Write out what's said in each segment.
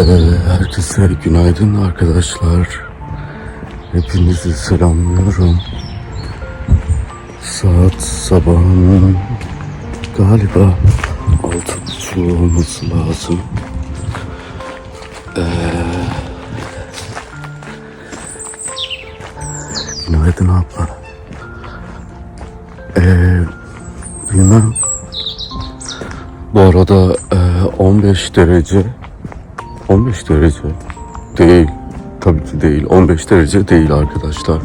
Ee, herkese günaydın arkadaşlar. Hepinizi selamlıyorum. Saat sabahın galiba altı buçuk olması lazım. Ee, günaydın abla. Ee, bilmem. Bu arada e, 15 derece 15 derece değil. Tabii ki değil. 15 derece değil arkadaşlar.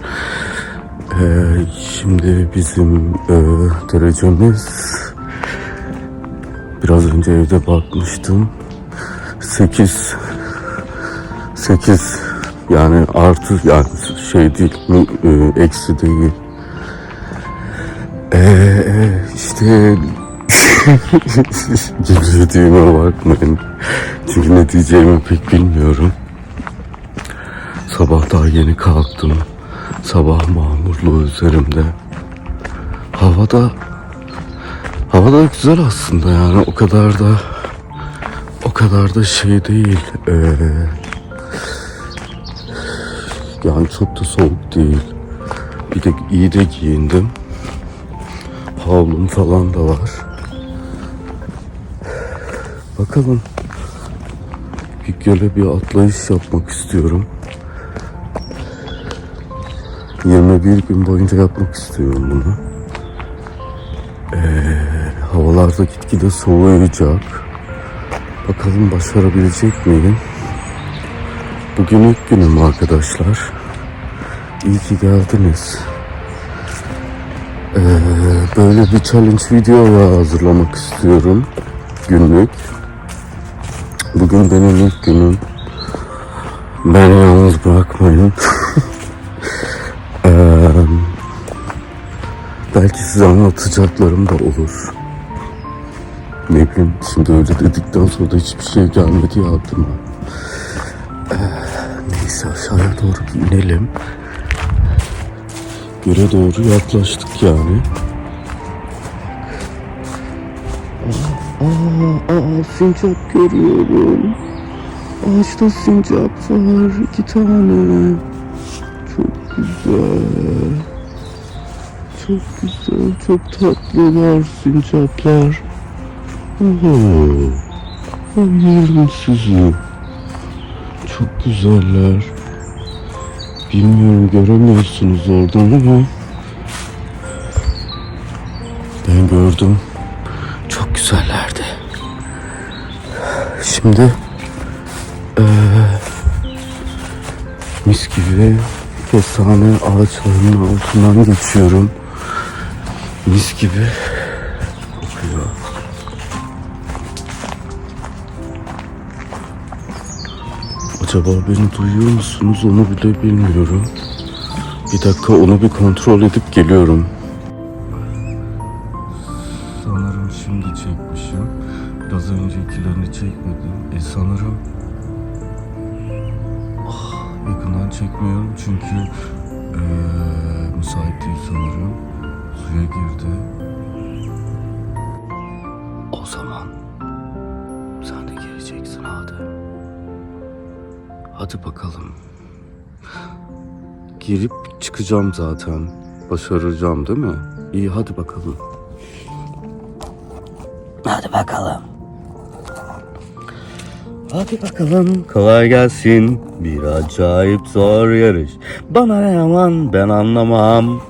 Ee, şimdi bizim e, derecemiz biraz önce evde bakmıştım. 8 8 yani artı yani şey değil mi, e, eksi değil. Ee, işte Gülürdüğüme bakmayın. Çünkü ne diyeceğimi pek bilmiyorum. Sabah daha yeni kalktım. Sabah mağmurluğu üzerimde. Havada Havada güzel aslında yani o kadar da o kadar da şey değil. Ee, yani çok da soğuk değil. Bir de iyi de giyindim. Havlum falan da var. Bakalım. Bir göle bir atlayış yapmak istiyorum. 21 gün boyunca yapmak istiyorum bunu. Ee, havalarda gitgide soğuyacak. Bakalım başarabilecek miyim? Bugün ilk günüm arkadaşlar. İyi ki geldiniz. Ee, böyle bir challenge video hazırlamak istiyorum. Günlük. Bugün benim ilk günüm. Beni yalnız bırakmayın. Ee, belki size anlatacaklarım da olur. Ne bileyim şimdi öyle dedikten sonra da hiçbir şey gelmedi ya aklıma. Ee, neyse aşağıya doğru inelim. Göre doğru yaklaştık yani. Aa, aa sincap görüyorum. Ağaçta sincap var iki tane. Çok güzel. Çok güzel, çok tatlılar sincaplar. Ben yerim sizi. Çok güzeller. Bilmiyorum göremiyorsunuz oradan ama ben gördüm. Şimdi eee, mis gibi kestane ağaçlarının altından geçiyorum. Mis gibi kokuyor. Acaba beni duyuyor musunuz onu bile bilmiyorum. Bir dakika onu bir kontrol edip geliyorum. Çıkacağım zaten. Başaracağım değil mi? İyi hadi bakalım. Hadi bakalım. Hadi bakalım kolay gelsin. Bir acayip zor yarış. Bana ne aman ben anlamam.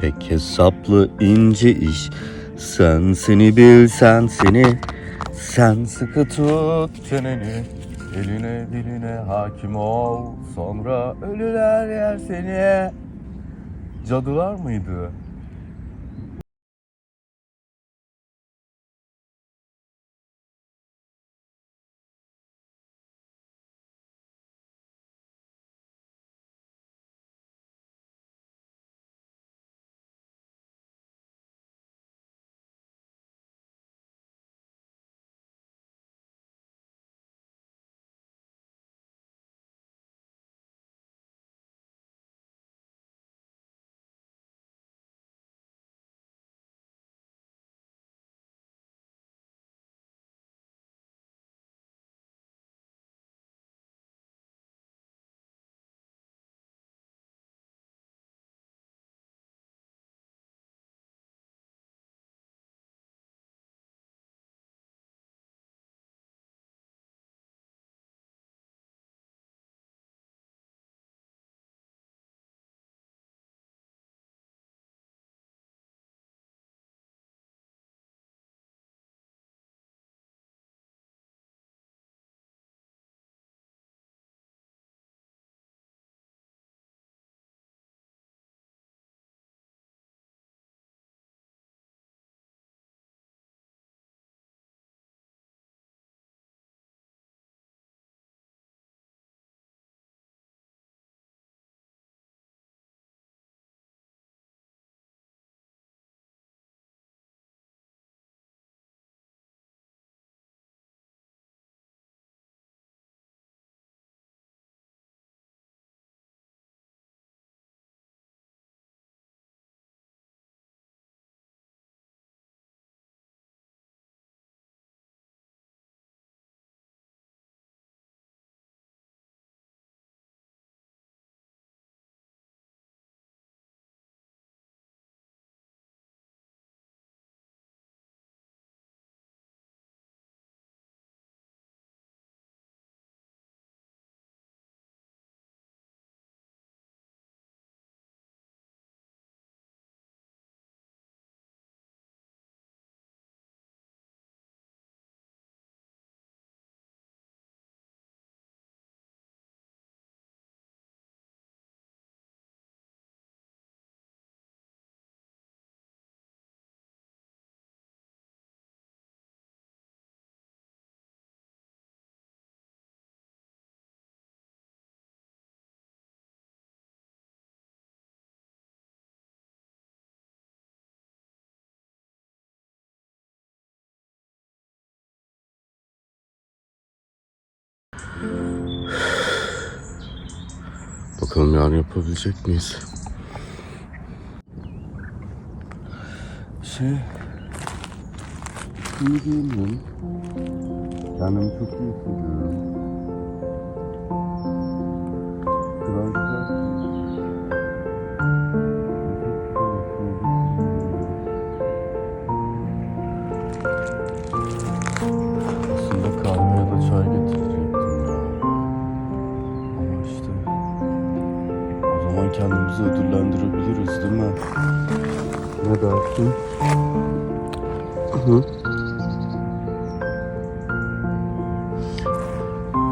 Pek hesaplı ince iş. Sen seni bil sen seni. Sen sıkı tut çeneni. Eline diline hakim ol. Sonra ölüler yer seni. Cadılar mıydı? Bakalım yarın yapabilecek miyiz? Şey... İyi değilim. Kendimi çok iyi hissediyorum. Dersin? Hı?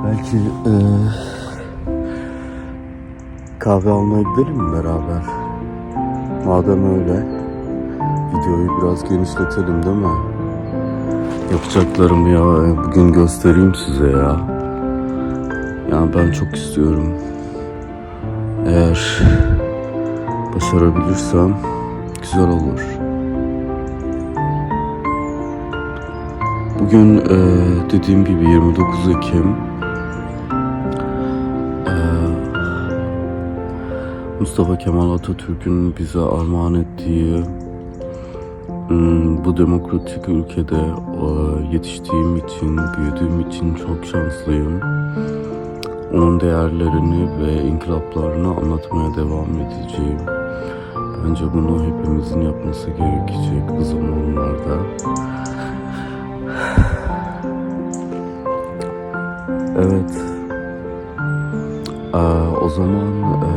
Belki eee, kahve almaya gidelim mi beraber? Madem öyle, videoyu biraz genişletelim değil mi? Yapacaklarımı ya bugün göstereyim size ya. Yani ben çok istiyorum. Eğer başarabilirsem güzel olur. Bugün eee, dediğim gibi 29 Ekim. Eee, Mustafa Kemal Atatürk'ün bize armağan ettiği Bu demokratik ülkede e, yetiştiğim için, büyüdüğüm için çok şanslıyım. Onun değerlerini ve inkılaplarını anlatmaya devam edeceğim. Bence bunu hepimizin yapması gerekecek bu zamanlarda. Evet. Aa, o zaman e,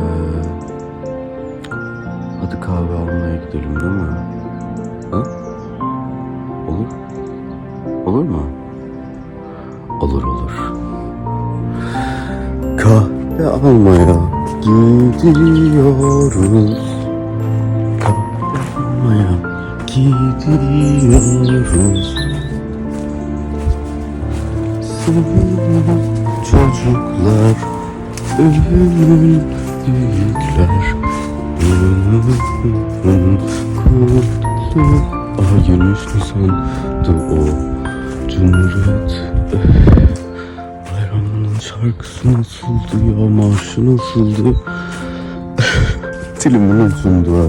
hadi kahve almaya gidelim değil mi? Ha? Olur. Olur mu? Olur olur. Kahve almaya gidiyoruz. Almaya gidiyoruz. Senin çocuklar, ölümün büyükler. Kutlu Ah 23 Nisan'dı o Cumhuriyet Bayramının şarkısı nasıldı ya Marşı nasıldı Dilimin ucunda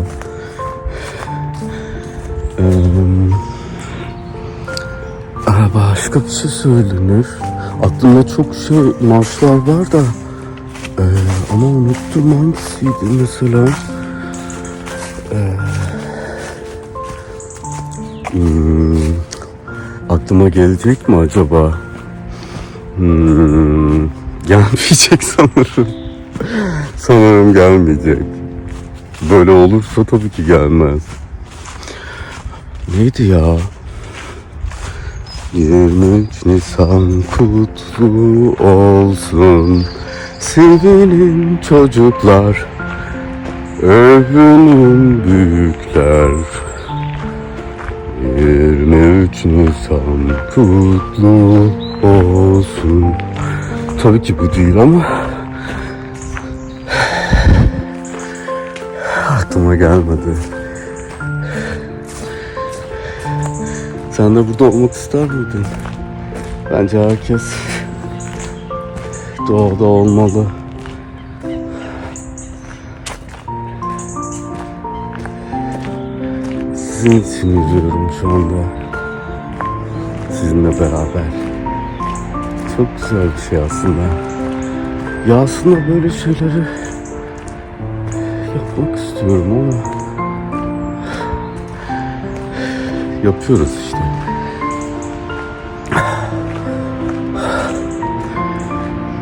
Başka bir şey söylenir Aklımda çok şey marşlar var da eee, Ama unuttum hangisiydi mesela Hmm, aklıma gelecek mi acaba? Hmm, gelmeyecek sanırım. sanırım gelmeyecek. Böyle olursa tabii ki gelmez. Neydi ya? 23 Nisan kutlu olsun Sevinin çocuklar Övünün büyükler 23 Nisan kutlu olsun. Tabii ki bu değil ama aklıma gelmedi. Sen de burada olmak ister miydin? Bence herkes doğada olmalı. Sizin için yürüyorum şu anda. Sizinle beraber. Çok güzel bir şey aslında. Ya aslında böyle şeyleri yapmak istiyorum ama yapıyoruz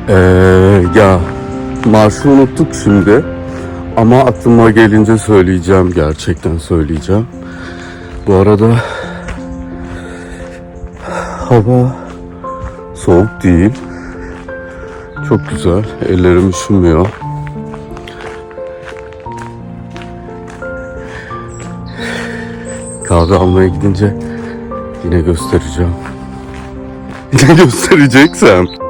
Ee, ya marşı unuttuk şimdi. Ama aklıma gelince söyleyeceğim. Gerçekten söyleyeceğim. Bu arada hava soğuk değil. Çok güzel. Ellerim üşümüyor. Kahve almaya gidince yine göstereceğim. Yine göstereceksem.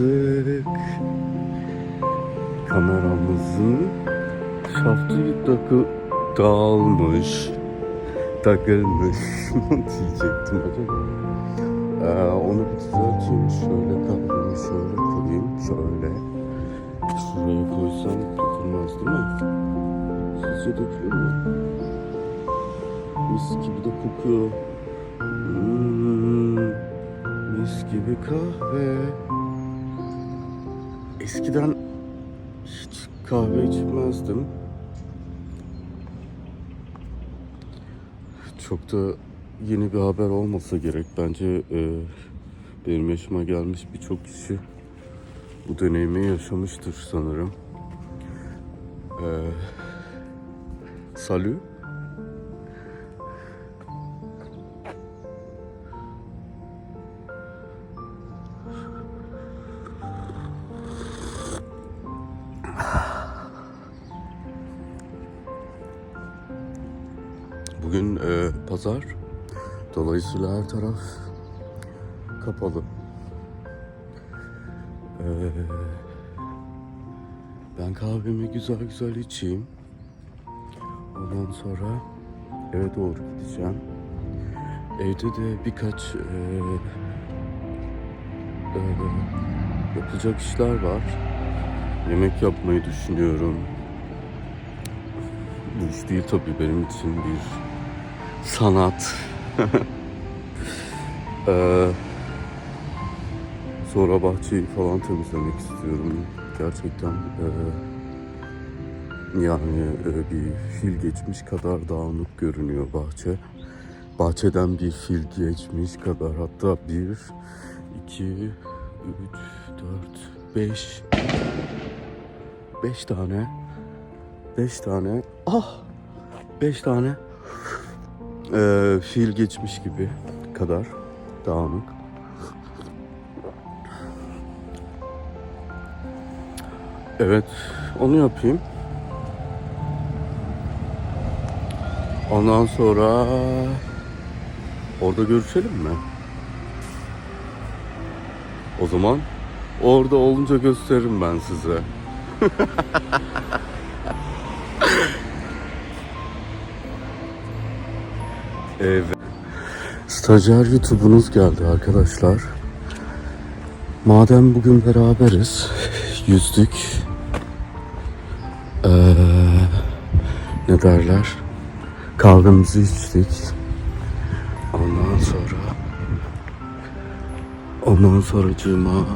Aldık. Kameramızın şaftı takı dağılmış. Takılmış. diyecektim acaba. Ee, onu bir düzelteyim. Şöyle kahvemi şöyle koyayım. Şöyle. Şuraya koysam dökülmez değil mi? Sizce dökülür mü? Mis gibi de kokuyor. Hmm, mis gibi kahve. Eskiden hiç kahve içmezdim. Çok da yeni bir haber olmasa gerek. Bence e, benim yaşıma gelmiş birçok kişi bu deneyimi yaşamıştır sanırım. E, salut. Dolayısıyla her taraf kapalı. E, ben kahvemi güzel güzel içeyim. Ondan sonra eve doğru gideceğim. Evde de birkaç e, e, yapılacak işler var. Yemek yapmayı düşünüyorum. Bu iş değil tabii benim için bir sanat. Ee, sonra bahçeyi falan temizlemek istiyorum. Gerçekten ee, yani ee, bir fil geçmiş kadar dağınık görünüyor bahçe. Bahçeden bir fil geçmiş kadar hatta bir, iki, üç, dört, beş, beş tane, beş tane, ah, beş tane. Ee, fil geçmiş gibi kadar dağınık. Evet, onu yapayım. Ondan sonra orada görüşelim mi? O zaman orada olunca gösteririm ben size. Evet. Stajyer YouTube'unuz geldi arkadaşlar. Madem bugün beraberiz, yüzdük. Ee, ne derler? Kahvemizi içtik. Ondan sonra ondan sonracığıma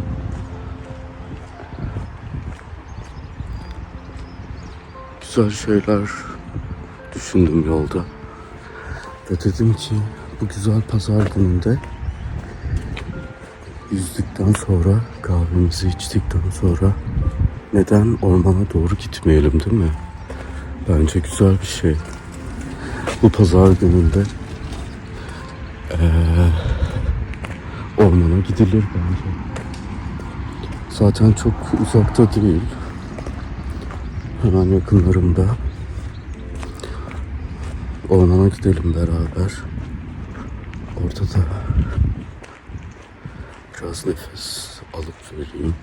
güzel şeyler düşündüm yolda. Ve dedim ki bu güzel pazar gününde yüzdükten sonra kahvemizi içtikten sonra neden ormana doğru gitmeyelim değil mi? Bence güzel bir şey. Bu pazar gününde eee, ormana gidilir bence. Zaten çok uzakta değil. Hemen yakınlarımda. Ormana gidelim beraber. Orada da biraz nefes alıp vereyim.